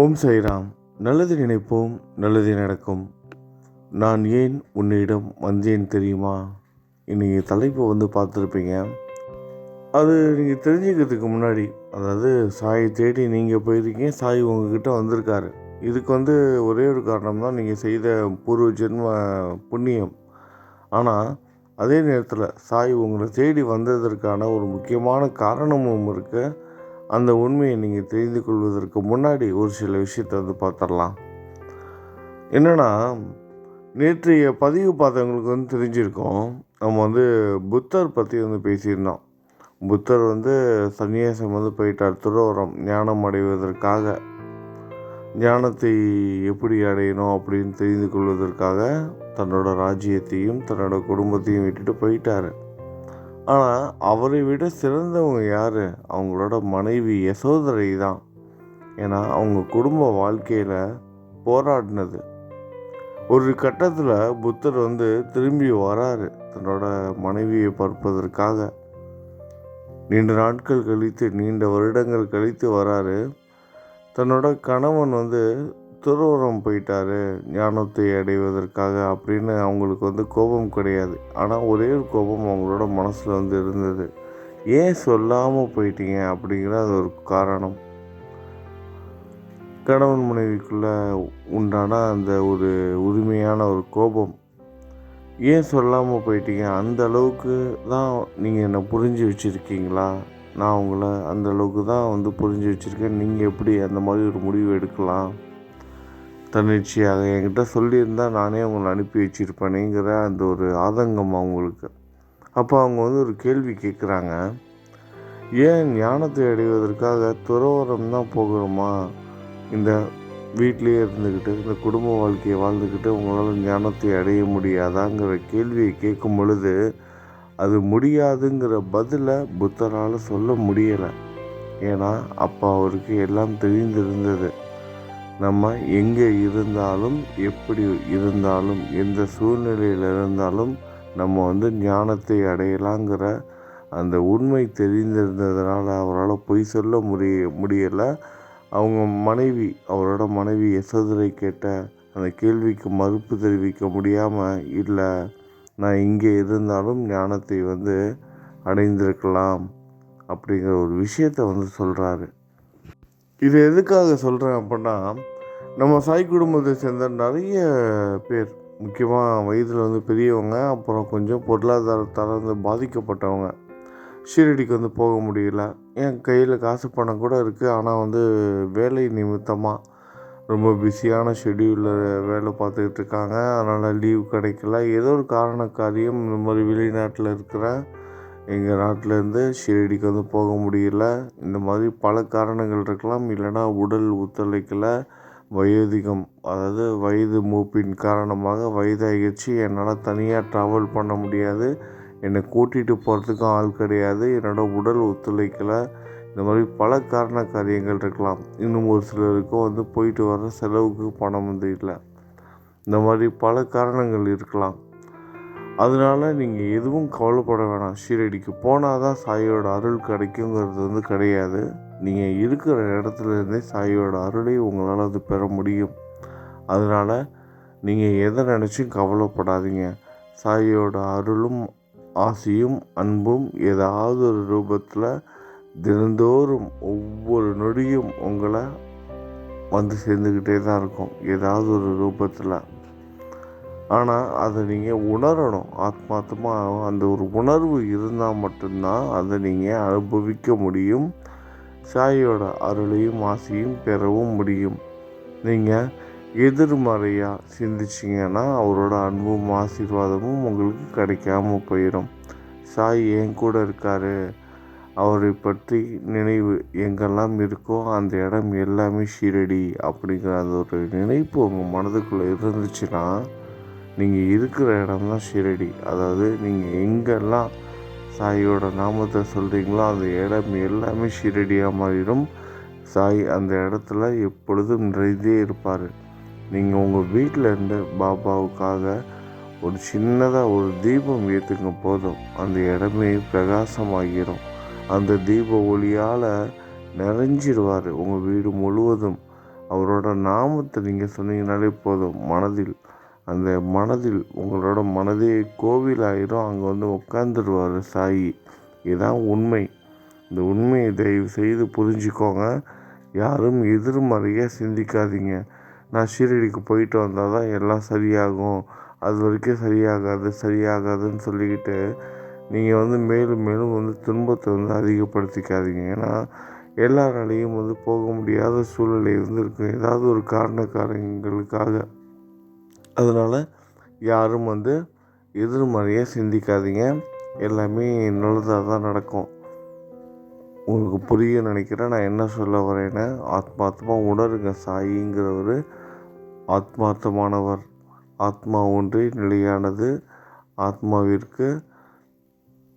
ஓம் சைராம் நல்லது நினைப்போம் நல்லது நடக்கும். நான் ஏன் உன்னிடம் வந்தேன் தெரியுமா? இன்றைக்கி தலைப்பை வந்து பார்த்துருப்பீங்க. அது நீங்கள் தெரிஞ்சுக்கிறதுக்கு முன்னாடி அதாவது சாயை தேடி நீங்கள் போயிருக்கீங்க சாய் உங்ககிட்ட வந்திருக்காரு. இதுக்கு வந்து ஒரே ஒரு காரணம் தான் நீங்கள் செய்த பூர்வ ஜென்ம புண்ணியம். ஆனால் அதே நேரத்தில் சாய் உங்களை தேடி வந்ததற்கான ஒரு முக்கியமான காரணமும் இருக்குது அந்த உண்மையை நீங்கள் தெரிந்து கொள்வதற்கு முன்னாடி ஒரு சில விஷயத்தை வந்து பார்த்துடலாம். என்னென்னா நேற்றைய பதிவு பார்த்தவங்களுக்கு வந்து தெரிஞ்சிருக்கோம். நம்ம வந்து புத்தர் பற்றி வந்து பேசியிருந்தோம். புத்தர் வந்து சன்னியாசம் வந்து போயிட்டார். துறவரம் ஞானம் அடைவதற்காக. ஞானத்தை எப்படி அடையணும் அப்படின்னு தெரிந்து கொள்வதற்காக தன்னோட ராஜ்யத்தையும் தன்னோட குடும்பத்தையும் விட்டுட்டு போயிட்டாரு. ஆனால் அவரை விட சிறந்தவங்க யார்? அவங்களோட மனைவி யசோதரை தான். ஏன்னா அவங்க குடும்ப வாழ்க்கையில் போராடினது. ஒரு கட்டத்தில் புத்தர் வந்து திரும்பி வராரு தன்னோட மனைவியை பார்ப்பதற்காக. நீண்ட நாட்கள் கழித்து நீண்ட வருடங்கள் கழித்து வராரு. தன்னோட கணவன் வந்து துறவரம் போயிட்டாரு. ஞானத்தை அடைவதற்காக அப்படின்னு அவங்களுக்கு வந்து கோபம் கிடையாது. ஆனால் ஒரே ஒரு கோபம் அவங்களோட மனசில் வந்து இருந்தது. ஏன் சொல்லாமல் போயிட்டீங்க அப்படிங்கிற அது ஒரு காரணம். கணவன் மனைவிக்குள்ளே உண்டான அந்த ஒரு உரிமையான ஒரு கோபம். ஏன் சொல்லாமல் போயிட்டீங்க? அந்த அளவுக்கு தான் நீங்கள் என்னை புரிஞ்சு வச்சுருக்கீங்களா? நான் உங்களை அந்த அளவுக்கு தான் வந்து புரிஞ்சு வச்சுருக்கேன். நீங்கள் எப்படி அந்த மாதிரி ஒரு முடிவு எடுக்கலாம்? தன்னிச்சையாக என்கிட்ட சொல்லியிருந்தால் நானே அவங்களை அனுப்பி வச்சுருப்பேனேங்கிற அந்த ஒரு ஆதங்கம் அவங்களுக்கு. அப்போ அவங்க வந்து ஒரு கேள்வி கேட்குறாங்க ஏன் ஞானத்தை அடைவதற்காக துறவரம் தான் போகிறோமா? இந்த வீட்டிலேயே இருந்துக்கிட்டு இந்த குடும்ப வாழ்க்கையை வாழ்ந்துக்கிட்டு உங்களால் ஞானத்தை அடைய முடியாதாங்கிற கேள்வியை கேட்கும் பொழுது அது முடியாதுங்கிற பதிலை புத்தரால் சொல்ல முடியலை. ஏன்னா அப்போ அவருக்கு எல்லாம் தெரிந்திருந்தது. நம்ம எங்கே இருந்தாலும் எப்படி இருந்தாலும் எந்த சூழ்நிலையில் இருந்தாலும் நம்ம வந்து ஞானத்தை அடையலாங்கிற அந்த உண்மை தெரிந்திருந்ததுனால அவரால் பொய் சொல்ல முடிய முடியலை. அவங்க மனைவி அவரோட மனைவி யசோதரை கேட்ட அந்த கேள்விக்கு மறுப்பு தெரிவிக்க முடியாமல் இல்லை நான் இங்கே இருந்தாலும் ஞானத்தை வந்து அடைந்திருக்கலாம். அப்படிங்கிற ஒரு விஷயத்த வந்து சொல்கிறாரு இது எதுக்காக சொல்கிறேன் அப்படின்னா நம்ம சாய் குடும்பத்தை சேர்ந்த நிறைய பேர் முக்கியமாக வயதில் வந்து பெரியவங்க அப்புறம் கொஞ்சம் பொருளாதாரத்தால் வந்து பாதிக்கப்பட்டவங்க ஷீரடிக்கு வந்து போக முடியல. என் கையில் காசு பணம் கூட இருக்குது ஆனால் வந்து வேலை நிமித்தமாக ரொம்ப பிஸியான ஷெடியூலில் வேலை பார்த்துக்கிட்டு இருக்காங்க. அதனால் லீவ் கிடைக்கல. ஏதோ ஒரு காரண காரியம் இந்த மாதிரி வெளிநாட்டில் இருக்கிற எங்கள் நாட்டிலேருந்து ஷிரடிக்கு வந்து போக முடியல. இந்த மாதிரி பல காரணங்கள் இருக்கலாம். இல்லைனா உடல் ஒத்துழைக்கல. வயோதிகம் அதாவது வயது மூப்பின் காரணமாக வயதாகிடுச்சு. என்னால் தனியாக ட்ராவல் பண்ண முடியாது. என்னை கூட்டிகிட்டு போகிறதுக்கும் ஆள் கிடையாது. என்னோடய உடல் ஒத்துழைக்கலை. இந்த மாதிரி பல காரண காரியங்கள் இருக்கலாம். இன்னும் ஒரு சிலருக்கும் வந்து போயிட்டு வர செலவுக்கு பணம் வந்து இல்லை. இந்த மாதிரி பல காரணங்கள் இருக்கலாம். அதனால நீங்கள் எதுவும் கவலைப்பட வேணாம். ஷீரடிக்கு போனால் தான் சாயோட அருள் கிடைக்குங்கிறது வந்து கிடையாது. நீங்கள் இருக்கிற இடத்துல இருந்தே சாயோட அருளை உங்களால் அது பெற முடியும். அதனால் நீங்கள் எதை நினச்சும் கவலைப்படாதீங்க. சாயோட அருளும் ஆசையும் அன்பும் ஏதாவது ஒரு ரூபத்தில் தினந்தோறும் ஒவ்வொரு நொடியும் உங்களை வந்து சேர்ந்துக்கிட்டே தான் இருக்கும். ஏதாவது ஒரு ரூபத்தில். ஆனால் அதை நீங்கள் உணரணும். ஆத்மார்த்தமாக அந்த ஒரு உணர்வு இருந்தால் மட்டும்தான் அதை நீங்கள் அனுபவிக்க முடியும். சாயோட அருளையும் ஆசையும் பெறவும் முடியும். நீங்கள் எதிர்மறையாக சிந்திச்சிங்கன்னா அவரோட அன்பும் ஆசீர்வாதமும் உங்களுக்கு கிடைக்காம போயிடும் சாய் என் கூட இருக்கார். அவரை பற்றி நினைவு எங்கெல்லாம் இருக்கோ அந்த இடம் எல்லாமே ஷீரடி அப்படிங்கிற அந்த ஒரு நினைப்பு உங்கள் மனதுக்குள்ளே இருந்துச்சுன்னா நீங்கள் இருக்கிற இடம் தான் ஷிரடி. அதாவது நீங்கள் எங்கெல்லாம் சாயோட நாமத்தை சொல்கிறீங்களோ அந்த இடம் எல்லாமே ஷிரடியாக மாறிடும். சாய் அந்த இடத்துல எப்பொழுதும் நிறைந்தே இருப்பார். நீங்கள் உங்கள் வீட்டில் இருந்து பாபாவுக்காக ஒரு சின்னதாக ஒரு தீபம் ஏற்றுங்க போதும். அந்த இடமே பிரகாசமாகிடும் அந்த தீப ஒளியால் நிறைஞ்சிடுவார் உங்கள் வீடு முழுவதும். அவரோட நாமத்தை நீங்கள் சொன்னீங்கனாலே போதும் மனதில். அந்த மனதில் உங்களோட மனதே கோவிலாயிரும் அங்கே வந்து உட்காந்துருவார் சாயி. இதுதான் உண்மை. இந்த உண்மையை தயவு செய்து புரிஞ்சுக்கோங்க. யாரும் எதிர்மறையாக சிந்திக்காதீங்க. நான் ஷீரடிக்கு போயிட்டு வந்தால் தான் எல்லாம் சரியாகும். அது வரைக்கும் சரியாகாது சரியாகாதுன்னு சொல்லிக்கிட்டு நீங்கள் வந்து மேலும் மேலும் வந்து துன்பத்தை வந்து அதிகப்படுத்திக்காதீங்க. ஏன்னா எல்லாராலையும் வந்து போக முடியாத சூழ்நிலை இருந்திருக்கும் ஏதாவது ஒரு காரணக்காரங்களுக்காக அதனால் யாரும் வந்து எதிர்மறையாக சிந்திக்காதீங்க. எல்லாமே நல்லதாக தான் நடக்கும். உங்களுக்கு புரிய நினைக்கிறேன். நான் என்ன சொல்ல வரேன்னு ஆத்மார்த்தமாக உணருங்க. சாயிங்கிறவர் ஆத்மார்த்தமானவர். ஆத்மா ஒன்றே நிலையானது. ஆத்மாவிற்கு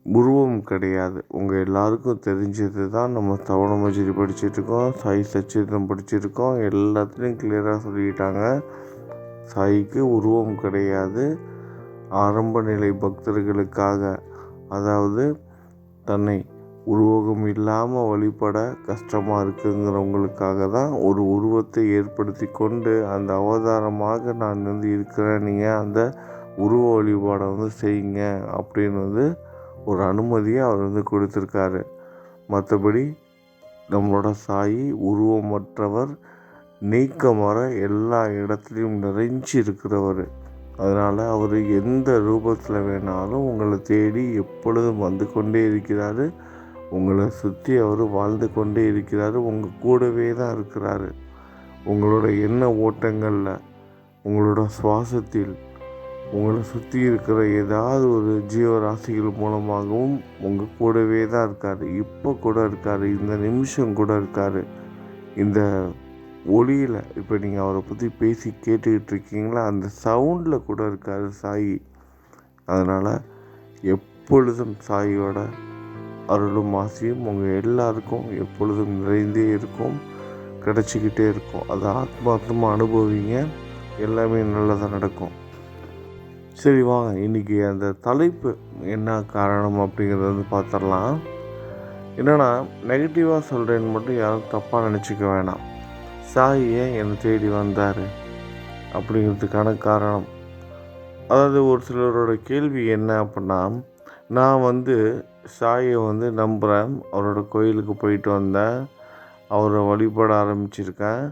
உருவம் கிடையாது. உங்கள் எல்லாருக்கும் தெரிஞ்சது தான் நம்ம தவணமஜிரி படிச்சிட்ருக்கோம் சாய் சச்சிதம் படிச்சிருக்கோம் எல்லாத்துலேயும் கிளியராக சொல்லிக்கிட்டாங்க சாய்க்கு உருவம் கிடையாது. ஆரம்ப நிலை பக்தர்களுக்காக. அதாவது தன்னை உருவகம் இல்லாமல் வழிபட கஷ்டமாக இருக்குங்கிறவங்களுக்காக தான் ஒரு உருவத்தை ஏற்படுத்தி கொண்டு அந்த அவதாரமாக நான் வந்து இருக்கிறேன். நீங்கள் அந்த உருவ வழிபாடை வந்து செய்யுங்க அப்படின்னு வந்து ஒரு அனுமதியை அவர் வந்து கொடுத்துருக்காரு. மற்றபடி நம்மளோட சாயி உருவமற்றவர் நீக்கமர எல்லா இடத்துலையும் நிறைஞ்சி இருக்கிறவர் அதனால் அவர் எந்த ரூபத்தில் வேணாலும் உங்களை தேடி எப்பொழுதும் வந்து கொண்டே இருக்கிறாரு. உங்களை சுற்றி அவர் வாழ்ந்து கொண்டே இருக்கிறார். உங்கள் கூடவே தான் இருக்கிறாரு. உங்களோட எண்ண ஓட்டங்களில் உங்களோட சுவாசத்தில் உங்களை சுற்றி இருக்கிற ஏதாவது ஒரு ஜீவராசிகள் மூலமாகவும் உங்கள் கூடவே தான் இருக்கார். இப்போ கூட இருக்கார். இந்த நிமிஷம் கூட இருக்கார். இந்த ஒளியில். இப்போ நீங்கள் அவரை பற்றி பேசி கேட்டுக்கிட்டு இருக்கீங்களா அந்த சவுண்டில் கூட இருக்கார் சாயி. அதனால் எப்பொழுதும் சாயோட அருளும் ஆசையும் உங்கள் எல்லாருக்கும் எப்பொழுதும் நிறைந்தே இருக்கும் கிடச்சிக்கிட்டே இருக்கும். அதை ஆத்மார்த்தமாக அனுபவிங்க. எல்லாமே நல்லதாக நடக்கும். சரி வாங்க. இன்றைக்கி அந்த தலைப்பு என்ன காரணம் அப்படிங்கிறத வந்து பார்த்துடலாம். என்னென்னா நெகட்டிவாக சொல்கிறேன்னு மட்டும் யாரும் தப்பாக நினச்சிக்க வேணாம். சாய் ஏன் என்னை தேடி வந்தார்? அப்படிங்கிறதுக்கான காரணம். அதாவது ஒரு சிலரோட கேள்வி என்ன அப்படின்னா நான் வந்து சாயை வந்து நம்புகிறேன் அவரோட கோயிலுக்கு போயிட்டு வந்தேன். அவரை வழிபட ஆரம்பிச்சிருக்கேன்.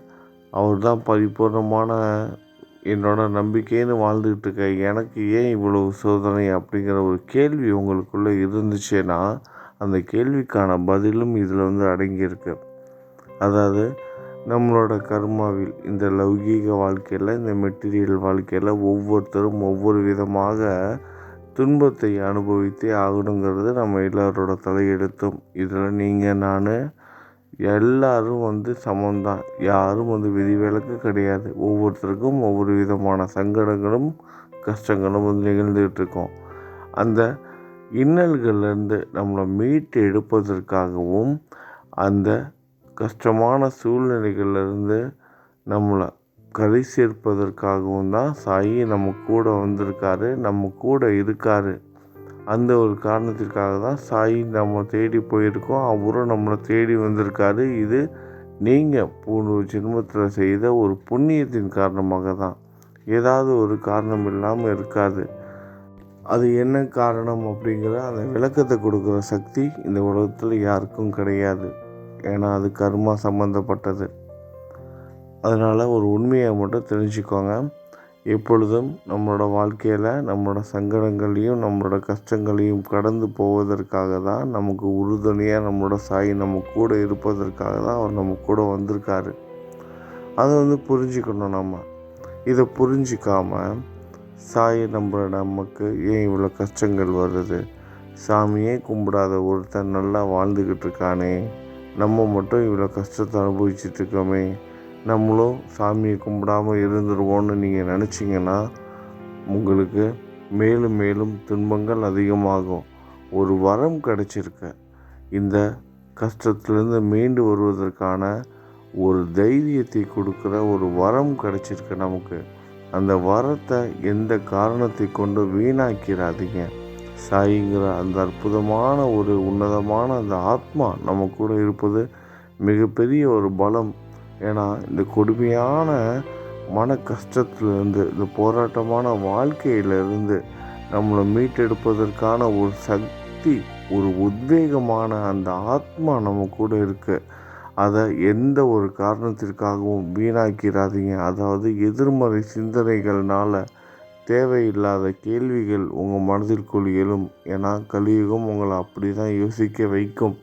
அவர் தான் பரிபூர்ணமான என்னோட நம்பிக்கைன்னு வாழ்ந்துக்கிட்டு இருக்கேன் எனக்கு ஏன் இவ்வளவு சோதனை அப்படிங்கிற ஒரு கேள்வி உங்களுக்குள்ளே இருந்துச்சுன்னா அந்த கேள்விக்கான பதிலும் இதில் வந்து அடங்கியிருக்கு. அதாவது நம்மளோட கர்மாவில் இந்த லௌகீக வாழ்க்கையில் இந்த மெட்டீரியல் வாழ்க்கையில் ஒவ்வொருத்தரும் ஒவ்வொரு விதமாக துன்பத்தை அனுபவித்தே ஆகணுங்கிறது நம்ம எல்லாரோட தலையெழுத்தும். இதில் நீங்கள் நான் எல்லாரும் வந்து சமம்தான். யாரும் வந்து விதிவிலக்கு கிடையாது. ஒவ்வொருத்தருக்கும் ஒவ்வொரு விதமான சங்கடங்களும் கஷ்டங்களும் வந்து நிகழ்ந்துகிட்டு இருக்கோம் அந்த இன்னல்கள்லேருந்து நம்மளை மீட்டு எடுப்பதற்காகவும் அந்த கஷ்டமான சூழ்நிலைகள்லேருந்து நம்மளை கரை சேர்ப்பதற்காகவும் தான் சாயி நம்ம கூட வந்திருக்காரு நம்ம கூட இருக்கார். அந்த ஒரு காரணத்திற்காக தான் சாயி நம்ம தேடி போயிருக்கோம். அவரும் நம்மளை தேடி வந்திருக்காரு. இது நீங்கள் பூணு ஜென்மத்தில் செய்த ஒரு புண்ணியத்தின் காரணமாக தான். ஏதாவது ஒரு காரணம் இல்லாமல் இருக்காது. அது என்ன காரணம் அப்படிங்கிற அந்த விளக்கத்தை கொடுக்குற சக்தி இந்த உலகத்தில் யாருக்கும் கிடையாது. ஏன்னா அது கர்மா சம்மந்தப்பட்டது அதனால் ஒரு உண்மையை மட்டும் தெரிஞ்சுக்கோங்க. எப்பொழுதும் நம்மளோட வாழ்க்கையில் நம்மளோட சங்கடங்களையும் நம்மளோட கஷ்டங்களையும் கடந்து போவதற்காக தான் நமக்கு உறுதுணையாக நம்மளோட சாய் நம்ம கூட இருப்பதற்காக தான் அவர் நம்ம கூட வந்திருக்காரு. அதை வந்து புரிஞ்சுக்கணும் நம்ம. இதை புரிஞ்சிக்காமல் சாய் நம்ம நமக்கு ஏன் இவ்வளோ கஷ்டங்கள் வருது? சாமியே கும்பிடாத ஒருத்தன் நல்லா வாழ்ந்துக்கிட்டு இருக்கானே. நம்ம மட்டும் இவ்வளோ கஷ்டத்தை அனுபவிச்சுட்டு இருக்கோமே நம்மளும் சாமியை கும்பிடாமல் இருந்துருவோன்னு நீங்கள் நினச்சிங்கன்னா உங்களுக்கு மேலும் மேலும் துன்பங்கள் அதிகமாகும். ஒரு வரம் கிடச்சிருக்க. இந்த கஷ்டத்துலேருந்து மீண்டு வருவதற்கான ஒரு தைரியத்தை கொடுக்குற ஒரு வரம் கிடச்சிருக்கு நமக்கு. அந்த வரத்தை எந்த காரணத்தை கொண்டு வீணாக்கிறாதீங்க. சாயிங்கிற அந்த அற்புதமான ஒரு உன்னதமான அந்த ஆத்மா நம்ம கூட இருப்பது மிகப்பெரிய ஒரு பலம். ஏன்னா இந்த கொடுமையான மன கஷ்டத்துலேருந்து இந்த போராட்டமான வாழ்க்கையிலிருந்து நம்மளை மீட்டெடுப்பதற்கான ஒரு சக்தி ஒரு உத்வேகமான அந்த ஆத்மா நம்ம கூட இருக்குது அதை எந்த ஒரு காரணத்திற்காகவும் வீணாக்கிறாதீங்க. அதாவது எதிர்மறை சிந்தனைகள்னால் தேவையில்லாத கேள்விகள் உங்கள் மனதிற்குள் எழும். ஏன்னா கலியுகம் உங்களை அப்படி தான் யோசிக்க வைக்கும்.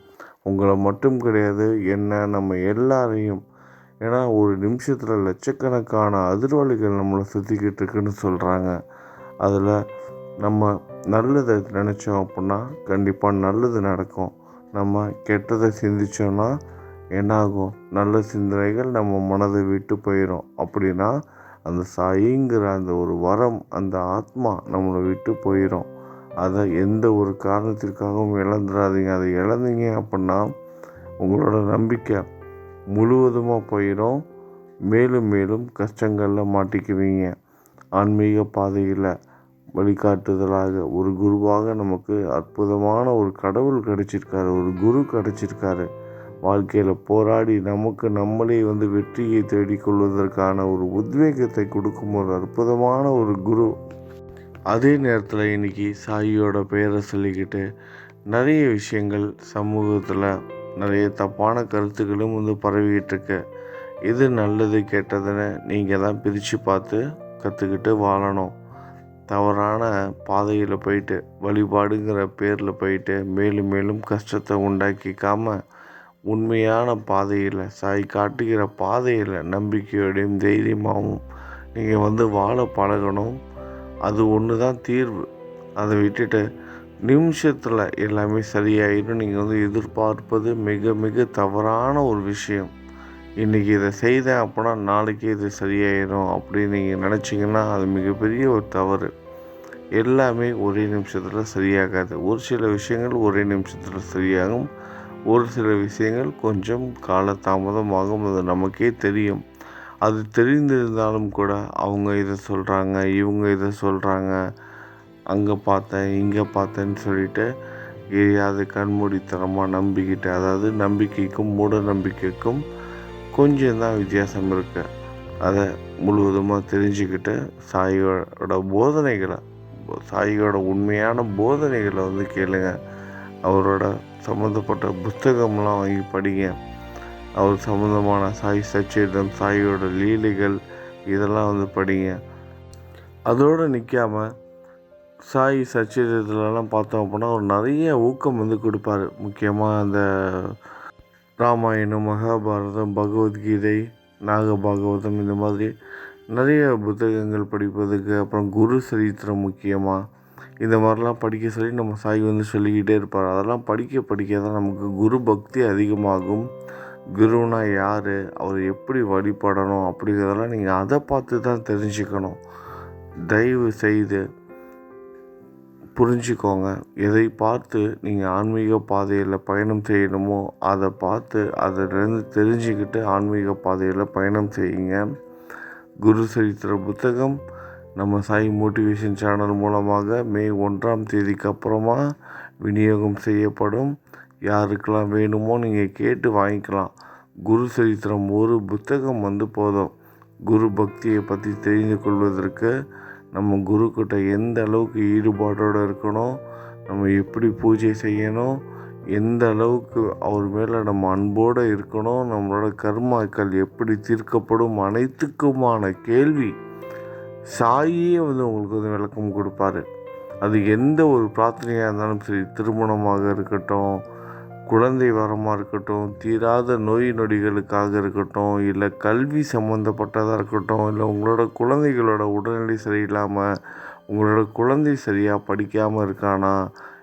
உங்களை மட்டும் கிடையாது என்ன நம்ம எல்லாரையும். ஏன்னா ஒரு நிமிஷத்தில் லட்சக்கணக்கான அதிர்வலைகள் நம்மளை சுற்றிக்கிட்டு இருக்குன்னு சொல்கிறாங்க அதில் நம்ம நல்லதை நினச்சோம் அப்படின்னா கண்டிப்பாக நல்லது நடக்கும். நம்ம கெட்டதை சிந்திச்சோன்னா என்னாகும்? நல்ல சிந்தனைகள் நம்ம மனதை விட்டு போயிடும் அப்படின்னா அந்த சாயிங்கிற அந்த ஒரு வரம் அந்த ஆத்மா நம்மளை விட்டு போயிடும் அதை எந்த ஒரு காரணத்திற்காகவும் இழந்துடாதீங்க. அதை இழந்தீங்க அப்படின்னா உங்களோட நம்பிக்கை முழுவதுமாக போயிடும் மேலும் மேலும் கஷ்டங்களில் மாட்டிக்குவீங்க. ஆன்மீக பாதையில் வழிகாட்டுதலாக ஒரு குருவாக நமக்கு அற்புதமான ஒரு கடவுள் கிடச்சிருக்காரு ஒரு குரு கிடச்சிருக்காரு. வாழ்க்கையில் போராடி நமக்கு நம்மளே வந்து வெற்றியை தேடிக்கொள்வதற்கான ஒரு உத்வேகத்தை கொடுக்கும் ஒரு அற்புதமான ஒரு குரு. அதே நேரத்தில் இன்றைக்கி சாயியோட பெயரை சொல்லிக்கிட்டு நிறைய விஷயங்கள் சமூகத்தில் நிறைய தப்பான கருத்துக்களும் வந்து பரவிக்கிட்டு இது எது நல்லது கெட்டதுன்னு நீங்கள் தான் பிரித்து பார்த்து கற்றுக்கிட்டு வாழணும். தவறான பாதையில் போயிட்டு வழிபாடுங்கிற பேரில் போயிட்டு மேலும் மேலும் கஷ்டத்தை உண்டாக்கிக்காமல் உண்மையான பாதையில் சாய் காட்டுகிற பாதையில் நம்பிக்கையோடையும் தைரியமாகவும் நீங்கள் வந்து வாழ பழகணும். அது ஒன்று தான் தீர்வு. அதை விட்டுட்டு நிமிஷத்தில் எல்லாமே சரியாயிடும். நீங்கள் வந்து எதிர்பார்ப்பது மிக மிக தவறான ஒரு விஷயம். இன்றைக்கி இதை செய்தேன் அப்படின்னா நாளைக்கு இது சரியாயிடும் அப்படின்னு நீங்கள் நினச்சிங்கன்னா அது மிகப்பெரிய ஒரு தவறு. எல்லாமே ஒரே நிமிஷத்தில் சரியாகாது. ஒரு சில விஷயங்கள் ஒரே நிமிஷத்தில் சரியாகும். ஒரு சில விஷயங்கள் கொஞ்சம் காலதாமதமாகும் அது நமக்கே தெரியும். அது தெரிந்திருந்தாலும் கூட அவங்க இதை சொல்கிறாங்க இவங்க இதை சொல்கிறாங்க அங்கே பார்த்தேன் இங்கே பார்த்தேன்னு சொல்லிட்டு எதையாவது கண்மூடித்தனமாக நம்பிக்கிட்டு அதாவது நம்பிக்கைக்கும் மூட நம்பிக்கைக்கும் கொஞ்சம் தான் வித்தியாசம் இருக்குது அதை முழுவதுமாக தெரிஞ்சுக்கிட்டு சாயோட போதனைகளை சாயியோட உண்மையான போதனைகளை வந்து கேளுங்க. அவரோட சம்மந்தப்பட்ட புத்தகம்லாம் வாங்கி படிங்க. அவர் சம்மந்தமான சாய் சச்சேதம் சாயோட லீலைகள் இதெல்லாம் வந்து படிங்க. அதோடு நிற்காம சாய் சச்சேதத்துலலாம் பார்த்தோம் அப்படின்னா அவர் நிறைய ஊக்கம் வந்து கொடுப்பாரு. முக்கியமாக அந்த ராமாயணம் மகாபாரதம் பகவத்கீதை நாகபாகவதம் இந்த மாதிரி நிறைய புத்தகங்கள் படிப்பதுக்கு அப்புறம் குரு சரித்திரம் முக்கியமாக இந்த மாதிரிலாம் படிக்க சொல்லி நம்ம சாய் வந்து சொல்லிக்கிட்டே இருப்பார். அதெல்லாம் படிக்க படிக்க தான் நமக்கு குரு பக்தி அதிகமாகும். குருனா யார்? அவர் எப்படி வழிபடணும்? அப்படிங்கிறதெல்லாம் நீங்கள் அதை பார்த்து தான் தெரிஞ்சுக்கணும். தயவு செய்து புரிஞ்சுக்கோங்க. எதை பார்த்து நீங்கள் ஆன்மீக பாதையில் பயணம் செய்யணுமோ அதை பார்த்து அதிலிருந்து தெரிஞ்சுக்கிட்டு ஆன்மீக பாதையில் பயணம் செய்யுங்க. குரு சரித்திர புத்தகம் நம்ம சாய் மோட்டிவேஷன் சேனல் மூலமாக மே ஒன்றாம் தேதிக்கு அப்புறமா விநியோகம் செய்யப்படும். யாருக்கெல்லாம் வேணுமோ நீங்கள் கேட்டு வாங்கிக்கலாம். குரு சரித்திரம் ஒரு புத்தகம் வந்து போதும். குரு பக்தியை பற்றி தெரிந்து கொள்வதற்கு நம்ம குருக்கிட்ட எந்த அளவுக்கு ஈடுபாடோடு இருக்கணும்? நம்ம எப்படி பூஜை செய்யணும்? எந்த அளவுக்கு அவர் மேலே நம்ம அன்போடு இருக்கணும்? நம்மளோட கர்மாக்கள் எப்படி தீர்க்கப்படும்? அனைத்துக்குமான கேள்வி சாயே வந்து உங்களுக்கு வந்து விளக்கம் கொடுப்பாரு. அது எந்த ஒரு பிரார்த்தனையாக இருந்தாலும் சரி திருமணமாக இருக்கட்டும் குழந்தை வரமாக இருக்கட்டும் தீராத நோய் நொடிகளுக்காக இருக்கட்டும் இல்லை கல்வி சம்மந்தப்பட்டதாக இருக்கட்டும் இல்லை உங்களோட குழந்தைகளோட உடல்நிலை சரியில்லாமல் உங்களோட குழந்தை சரியாக படிக்காமல் இருக்கானா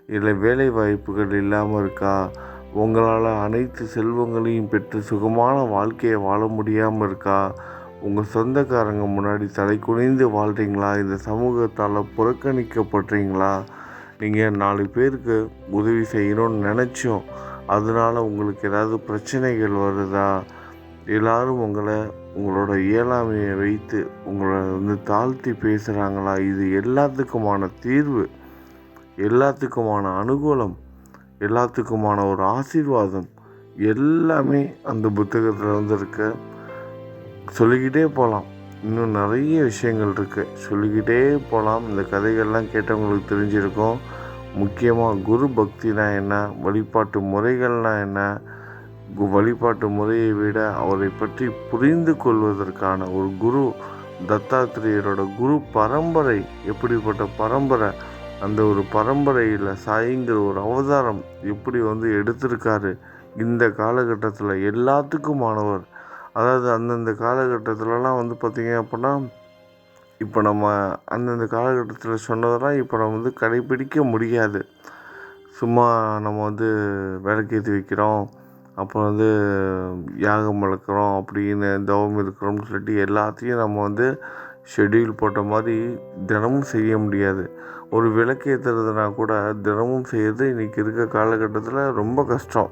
இல்லை வேலை வாய்ப்புகள் இல்லாமல் இருக்கா உங்களால் அனைத்து செல்வங்களையும் பெற்று சுகமான வாழ்க்கையை வாழ முடியாமல் இருக்கா உங்கள் சொந்தக்காரங்க முன்னாடி தலை குனிந்து வாழ்கிறீங்களா இந்த சமூகத்தால் புறக்கணிக்கப்படுறீங்களா நீங்கள் நாலு பேருக்கு உதவி செய்யணும்னு நினச்சோம். அதனால் உங்களுக்கு ஏதாவது பிரச்சனைகள் வருதா? எல்லோரும் உங்களை உங்களோட இயலாமையை வைத்து உங்களை வந்து தாழ்த்தி பேசுகிறாங்களா இது எல்லாத்துக்குமான தீர்வு. எல்லாத்துக்குமான அனுகூலம். எல்லாத்துக்குமான ஒரு ஆசீர்வாதம். எல்லாமே அந்த புத்தகத்தில் வந்து இருக்க. சொல்லிக்கிட்டே போகலாம் இன்னும் நிறைய விஷயங்கள் இருக்குது சொல்லிக்கிட்டே போகலாம் இந்த கதைகள்லாம் கேட்டவங்களுக்கு தெரிஞ்சிருக்கும். முக்கியமாக குரு பக்தினா என்ன? வழிபாட்டு முறைகள்னா என்ன? கு- வழிபாட்டு முறையை விட அவரை பற்றி புரிந்து கொள்வதற்கான ஒரு குரு தத்தாத்திரேயரோட குரு பரம்பரை எப்படிப்பட்ட பரம்பரை? அந்த ஒரு பரம்பரையில் சாயிங்கிற ஒரு அவதாரம் எப்படி வந்து எடுத்திருக்காரு? இந்த காலகட்டத்தில் எல்லாத்துக்குமானவர் அதாவது அந்தந்த காலகட்டத்திலலாம் வந்து பார்த்திங்க அப்படின்னா இப்போ நம்ம அந்தந்த காலகட்டத்தில் சொன்னதெல்லாம் இப்போ நம்ம வந்து கடைப்பிடிக்க முடியாது. சும்மா நம்ம வந்து விளக்கேற்றி வைக்கிறோம் அப்புறம் வந்து யாகம் வளர்க்குறோம் அப்படின்னு தவம் இருக்கிறோம்னு சொல்லிட்டு எல்லாத்தையும் நம்ம வந்து ஷெடியூல் போட்ட மாதிரி தினமும் செய்ய முடியாது. ஒரு விளக்கேற்றுறதுனா கூட தினமும் செய்கிறது இன்றைக்கி இருக்க காலகட்டத்தில் ரொம்ப கஷ்டம்.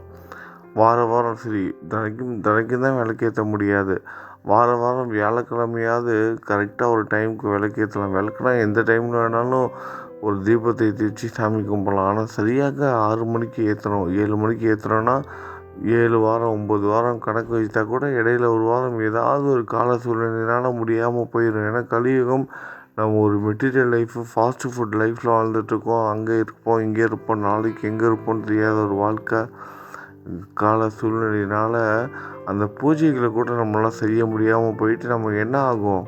வார வாரம் சரி தினைக்கும் தினைக்கும் தான் விளக்கேற்ற முடியாது. வார வாரம் வியாழக்கிழமையாவது கரெக்டாக ஒரு டைமுக்கு விளக்கேற்றலாம். விளக்குனா எந்த டைமில் வேணாலும் ஒரு தீபத்தை ஏற்றி சாமி கும்பிடலாம். ஆனால் சரியாக ஆறு மணிக்கு ஏற்றணும் ஏழு மணிக்கு ஏற்றுறோன்னா ஏழு வாரம் ஒம்பது வாரம் கணக்கு வச்சுட்டா கூட இடையில ஒரு வாரம் ஏதாவது ஒரு கால சூழ்நிலையினால் முடியாமல் போயிடும் ஏன்னா கலியுகம் நம்ம ஒரு மெட்டீரியல் லைஃப்பு ஃபாஸ்ட் ஃபுட் லைஃப்பில் வாழ்ந்துட்டுருக்கோம் அங்கே இருப்போம் இங்கே இருப்போம் நாளைக்கு எங்கே இருப்போம்னு தெரியாத ஒரு வாழ்க்கை. கால சூழ்நிலையினால் அந்த பூஜைகளை கூட நம்மளால் செய்ய முடியாமல் போயிட்டு நமக்கு என்ன ஆகும்?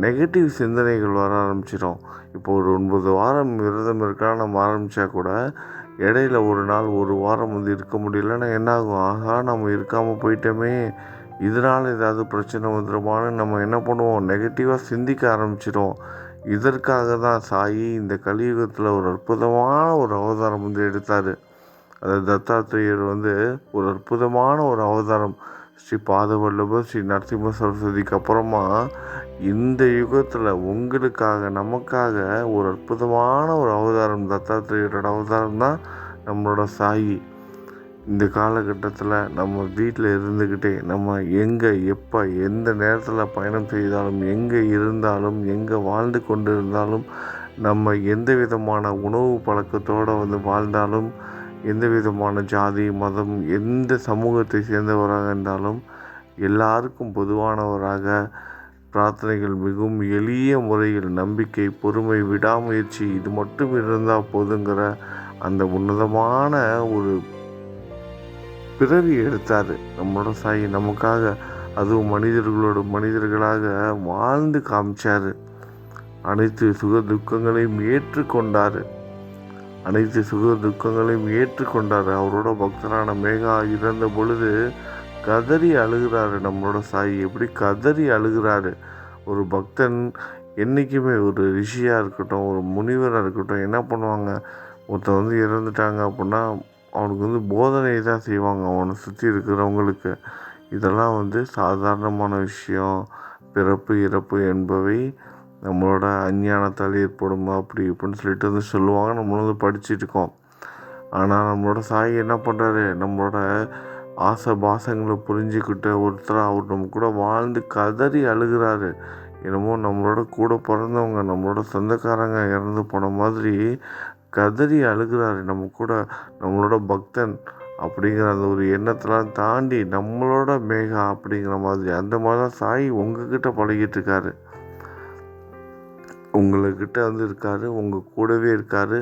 நெகட்டிவ் சிந்தனைகள் வர ஆரம்பிச்சிடும் இப்போ ஒரு ஒன்பது வாரம் விரதம் இருக்கா நம்ம ஆரம்பித்தா கூட இடையில ஒரு நாள் ஒரு வாரம் வந்து இருக்க முடியலன்னா என்ன ஆகும்? ஆகா நம்ம இருக்காமல் போயிட்டோமே. இதனால் ஏதாவது பிரச்சனை வந்துடுமான்னு நம்ம என்ன பண்ணுவோம்? நெகட்டிவாக சிந்திக்க ஆரம்பிச்சிடும் இதற்காக தான் சாயி இந்த கலியுகத்தில் ஒரு அற்புதமான ஒரு அவதாரம் வந்து எடுத்தார். அதாவது தத்தாத்திரேயர் வந்து ஒரு அற்புதமான ஒரு அவதாரம். ஸ்ரீ பாதவல்லபர் ஸ்ரீ நரசிம்ம சரஸ்வதிக்கு அப்புறமா இந்த யுகத்தில் உங்களுக்காக நமக்காக ஒரு அற்புதமான ஒரு அவதாரம் தத்தாத்திரேயரோட அவதாரம் தான் நம்மளோட சாயி. இந்த காலகட்டத்தில் நம்ம வீட்டில் இருந்துக்கிட்டே நம்ம எங்கே எப்போ எந்த நேரத்தில் பயணம் செய்தாலும் எங்கே இருந்தாலும் எங்கே வாழ்ந்து கொண்டு இருந்தாலும் நம்ம எந்த விதமான உணவு பழக்கத்தோடு வந்து வாழ்ந்தாலும் எந்த விதமான ஜாதி மதம் எந்த சமூகத்தை சேர்ந்தவராக இருந்தாலும் எல்லாருக்கும் பொதுவானவராக பிரார்த்தனைகள் மிகவும் எளிய முறையில் நம்பிக்கை பொறுமை விடாமுயற்சி இது மட்டும் இருந்தால் போதுங்கிற அந்த உன்னதமான ஒரு பிறவி எடுத்தார் நம்மளோட சாயி. நமக்காக அதுவும் மனிதர்களோட மனிதர்களாக வாழ்ந்து காமிச்சார். அனைத்து சுக துக்கங்களையும் ஏற்றுக்கொண்டார். அனைத்து சுக துக்கங்களையும் ஏற்றுக்கொண்டார். அவரோட பக்தரான மேகா இறந்த பொழுது கதறி அழுகிறாரு நம்மளோட சாயி. எப்படி கதறி அழுகிறாரு? ஒரு பக்தன் என்றைக்குமே ஒரு ரிஷியாக இருக்கட்டும் ஒரு முனிவராக இருக்கட்டும் என்ன பண்ணுவாங்க? ஒருத்தன் வந்து இறந்துட்டாங்க அப்படின்னா அவனுக்கு வந்து போதனை தான் செய்வாங்க அவனை சுற்றி இருக்கிறவங்களுக்கு. இதெல்லாம் வந்து சாதாரணமான விஷயம். பிறப்பு இறப்பு என்பவை நம்மளோட அஞ்ஞானத்தால் ஏற்படுமா அப்படி இப்படின்னு சொல்லிட்டு வந்து சொல்லுவாங்க. நம்மளும் வந்து படிச்சுட்டு இருக்கோம். ஆனால் நம்மளோட சாய் என்ன பண்ணுறாரு நம்மளோட ஆசை பாசங்களை புரிஞ்சுக்கிட்ட ஒருத்தர் அவர் நம்ம கூட வாழ்ந்து கதறி அழுகிறாரு. என்னமோ நம்மளோட கூட பிறந்தவங்க நம்மளோட சொந்தக்காரங்க இறந்து போன மாதிரி கதறி அழுகிறாரு. நம்ம கூட நம்மளோட பக்தன் அப்படிங்கிற அந்த ஒரு எண்ணத்தெல்லாம் தாண்டி நம்மளோட மேகா அப்படிங்கிற மாதிரி அந்த மாதிரி தான் சாய் உங்ககிட்ட பழகிட்டு இருக்காரு. உங்கள்கிட்ட வந்து இருக்கார் உங்கள் கூடவே இருக்கார்.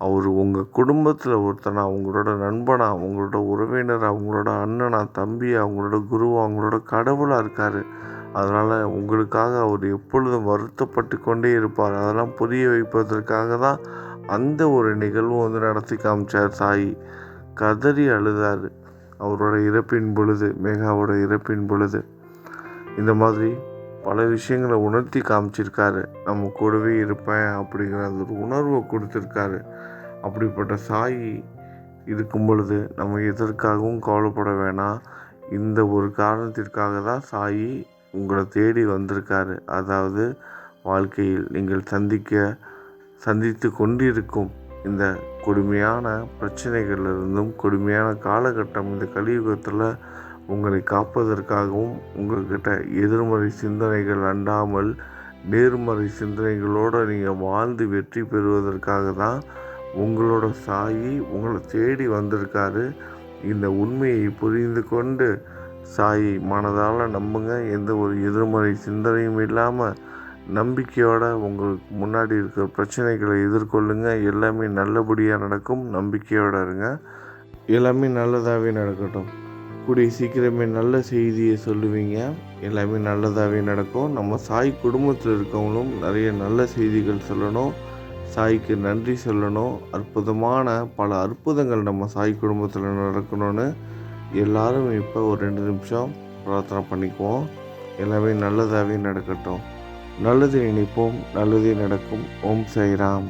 அவர் உங்கள் குடும்பத்தில் ஒருத்தனா உங்களோட நண்பனா உங்களோட உறவினராக உங்களோட அண்ணனா தம்பியா அவங்களோட குருவா அவங்களோட கடவுளாக இருக்கார். அதனால் உங்களுக்காக அவர் எப்பொழுதும் வருத்தப்பட்டு கொண்டே இருப்பார். அதெல்லாம் புரிய வைப்பதற்காக தான் அந்த ஒரு நிகழ்வும் வந்து நடத்தி காமிச்சார் சாயி கதறி அழுதார். அவரோட இறப்பின் பொழுது மேகாவோட இறப்பின் பொழுது. இந்த மாதிரி பல விஷயங்களை உணர்த்தி காமிச்சிருக்காரு. நம்ம கூடவே இருப்பேன் அப்படிங்கிற அந்த ஒரு உணர்வை கொடுத்துருக்காரு. அப்படிப்பட்ட சாயி இருக்கும் பொழுது நம்ம எதற்காகவும் கவலைப்பட வேணாம். இந்த ஒரு காரணத்திற்காக தான் சாயி உங்களை தேடி வந்திருக்காரு. அதாவது வாழ்க்கையில் நீங்கள் சந்திக்க சந்தித்து கொண்டிருக்கும் இந்த கொடுமையான பிரச்சனைகளிலிருந்தும் கொடுமையான காலகட்டம் இந்த கலியுகத்தில் உங்களை காப்பதற்காகவும் உங்கள்கிட்ட எதிர்மறை சிந்தனைகள் அண்டாமல் நேர்மறை சிந்தனைகளோடு நீங்கள் வாழ்ந்து வெற்றி பெறுவதற்காக தான் உங்களோட சாயி உங்களை தேடி வந்திருக்காரு. இந்த உண்மையை புரிந்து கொண்டு சாயை மனதால் நம்புங்க. எந்த ஒரு எதிர்மறை சிந்தனையும் இல்லாமல் நம்பிக்கையோட உங்களுக்கு முன்னாடி இருக்கிற பிரச்சனைகளை எதிர்கொள்ளுங்க. எல்லாமே நல்லபடியாக நடக்கும். நம்பிக்கையோட இருங்க. எல்லாமே நல்லதாகவே நடக்கட்டும். கூடிய சீக்கிரமே நல்ல செய்தியை சொல்லுவீங்க. எல்லாமே நல்லதாகவே நடக்கும். நம்ம சாய் குடும்பத்தில் இருக்கவங்களும் நிறைய நல்ல செய்திகள் சொல்லணும். சாய்க்கு நன்றி சொல்லணும். அற்புதமான பல அற்புதங்கள் நம்ம சாய் குடும்பத்தில் நடக்கணும்னு எல்லாரும் இப்போ ஒரு ரெண்டு நிமிஷம் பிரார்த்தனை பண்ணிக்குவோம். எல்லாமே நல்லதாகவே நடக்கட்டும். நல்லது நினைப்போம். நல்லதே நடக்கும். ஓம் சாய்ராம்.